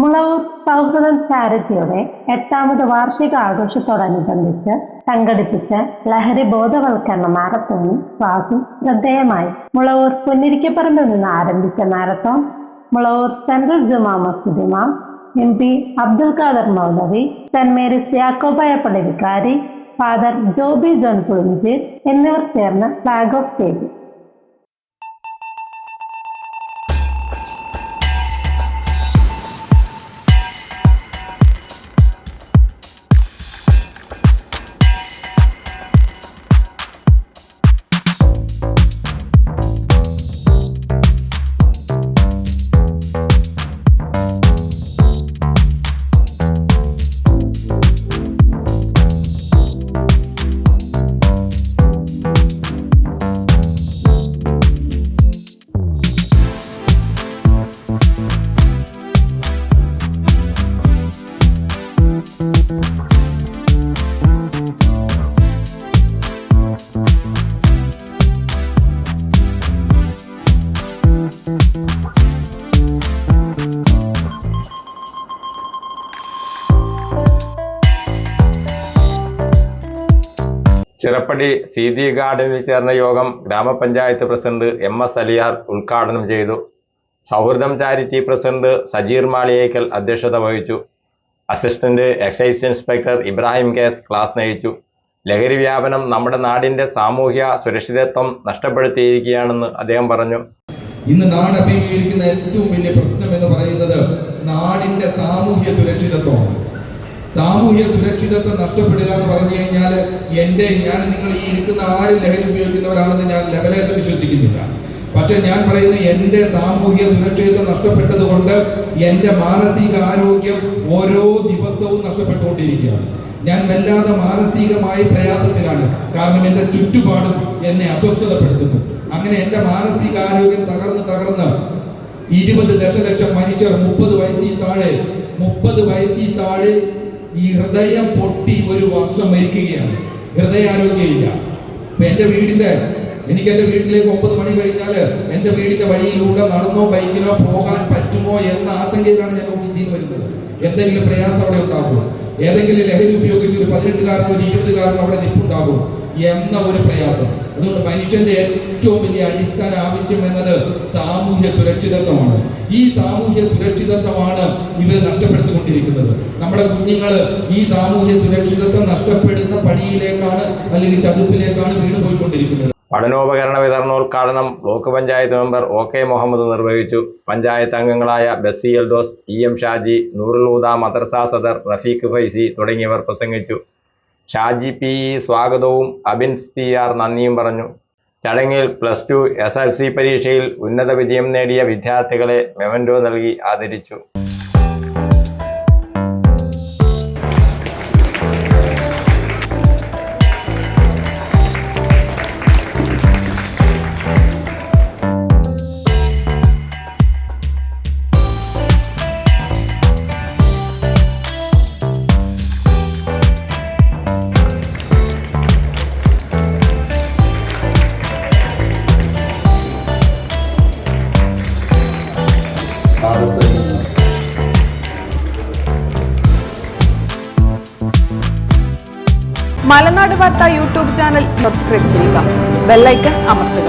മുളവൂർ സൗഹൃദം ചാരിറ്റിയുടെ എട്ടാമത് വാർഷിക ആഘോഷത്തോടനുബന്ധിച്ച് സംഘടിപ്പിച്ച ലഹരി ബോധവൽക്കരണ മാരത്തോണും ക്ലാസും ശ്രദ്ധേയമായി. മുളവൂർ പുന്നിരിക്കപ്പറമ്പിൽ നിന്ന് ആരംഭിച്ച marathon Mulavoor central Juma Masjid M P Abdul Khader Moulavi saint Mary's Yakobaya പള്ളി വികാരി ഫാദർ ജോബി ജോൺ പുളിഞ്ചി എന്നിവർ ചേർന്ന് ഫ്ലാഗ് ഓഫ് ചെയ്തു. ചിറപ്പടി സി ഡി ഗാർഡനിൽ ചേർന്ന യോഗം ഗ്രാമപഞ്ചായത്ത് പ്രസിഡന്റ് എം എസ് അലിയാർ ഉദ്ഘാടനം ചെയ്തു. സൗഹൃദം ചാരിറ്റി പ്രസിഡന്റ് സജീർ മാളിയേക്കൽ അധ്യക്ഷത വഹിച്ചു. Assistant excise inspector Ibrahim case class നയിച്ചു. ലഹരി വ്യാപനം നമ്മുടെ നാടിന്റെ സാമൂഹ്യ സുരക്ഷിതത്വം നഷ്ടപ്പെടുത്തിയിരിക്കുകയാണെന്ന് അദ്ദേഹം പറഞ്ഞു. ഇന്ന് നാട് അഭിമുഖീകരിക്കുന്ന ഏറ്റവും വലിയ പ്രശ്നം എന്ന് പറയുന്നത് നാടിന്റെ സാമൂഹ്യ സുരക്ഷിതത്വമാണ്. സാമൂഹ്യ സുരക്ഷിതത്വം നഷ്ടപ്പെടുക എന്ന് പറഞ്ഞു കഴിഞ്ഞാൽ എന്റെ ഞാൻ നിങ്ങൾ ഈ ഇരിക്കുന്ന ആരും ലഹരി ഉപയോഗിക്കുന്നവരാണെന്ന് ഞാൻ ലെവലേശം വിശ്വസിക്കുന്നില്ല. പക്ഷെ ഞാൻ പറയുന്നു എന്റെ സാമൂഹ്യ സുരക്ഷിതത്വം നഷ്ടപ്പെട്ടത് കൊണ്ട് എന്റെ മാനസിക ആരോഗ്യം ഓരോ ദിവസവും നഷ്ടപ്പെട്ടുകൊണ്ടിരിക്കുകയാണ്. ഞാൻ വല്ലാതെ മാനസികമായി പ്രയാസത്തിലാണ്. കാരണം എന്റെ ചുറ്റുപാടും എന്നെ അസ്വസ്ഥതപ്പെടുത്തുന്നു. അങ്ങനെ എന്റെ മാനസിക ആരോഗ്യം തകർന്ന് തകർന്ന് ഇരുപത് ദശലക്ഷം മനുഷ്യർ മുപ്പത് വയസ്സിൽ താഴെ മുപ്പത് വയസ്സിൽ താഴെ ഈ ഹൃദയം പൊട്ടി ഒരു വർഷം മരിക്കുകയാണ്. ഹൃദയാരോഗ്യമില്ല. ഇപ്പൊ എന്റെ വീടിന്റെ എനിക്ക് എന്റെ വീട്ടിലേക്ക് ഒമ്പത് മണി കഴിഞ്ഞാൽ എന്റെ വീടിന്റെ വഴിയിലൂടെ നടന്നോ ബൈക്കിലോ പോകാൻ പറ്റുമോ എന്ന ആശങ്കയിലാണ് ഞാൻ ഓഫീസിൽ നിന്ന് വരുന്നത്. എന്തെങ്കിലും പ്രയാസം അവിടെ ഉണ്ടാകും ഏതെങ്കിലും ലഹരി ഉപയോഗിച്ച് ഒരു പതിനെട്ടുകാരനോ ഒരു ഇരുപതുകാരനോ അവിടെ നിൽപ്പുണ്ടാകും എന്ന ഒരു പ്രയാസം. അതുകൊണ്ട് മനുഷ്യന്റെ ഏറ്റവും വലിയ അടിസ്ഥാന ആവശ്യം എന്നത് സാമൂഹ്യ സുരക്ഷിതത്വമാണ്. ഈ സാമൂഹ്യ സുരക്ഷിതത്വമാണ് ഇവർ നഷ്ടപ്പെടുത്തിക്കൊണ്ടിരിക്കുന്നത്. നമ്മുടെ കുഞ്ഞുങ്ങൾ ഈ സാമൂഹ്യ സുരക്ഷിതത്വം നഷ്ടപ്പെടുന്ന പടിയിലേക്കാണ് അല്ലെങ്കിൽ ചതുപ്പിലേക്കാണ് വീണ് പോയിക്കൊണ്ടിരിക്കുന്നത്. പഠനോപകരണ വിതരണോദ്ഘാടനം block panchayat member O K Muhammad നിർവഹിച്ചു. പഞ്ചായത്ത് അംഗങ്ങളായ ബസ്സി എൽദോസ് ഇ എം ഷാജി നൂറുലൂദ മദ്രസ സദർ റഫീഖ് ഫൈസി തുടങ്ങിയവർ പ്രസംഗിച്ചു. ഷാജി പി ഇ സ്വാഗതവും അബിൻ സി ആർ നന്ദിയും പറഞ്ഞു. ചടങ്ങിൽ plus two S L C പരീക്ഷയിൽ ഉന്നത വിജയം നേടിയ വിദ്യാർത്ഥികളെ മെമൻഡോ നൽകി ആദരിച്ചു. മലനാട് വാർത്ത യൂട്യൂബ് ചാനൽ സബ്സ്ക്രൈബ് ചെയ്യുക. ബെല്ലൈക്കൺ അമർത്തുക.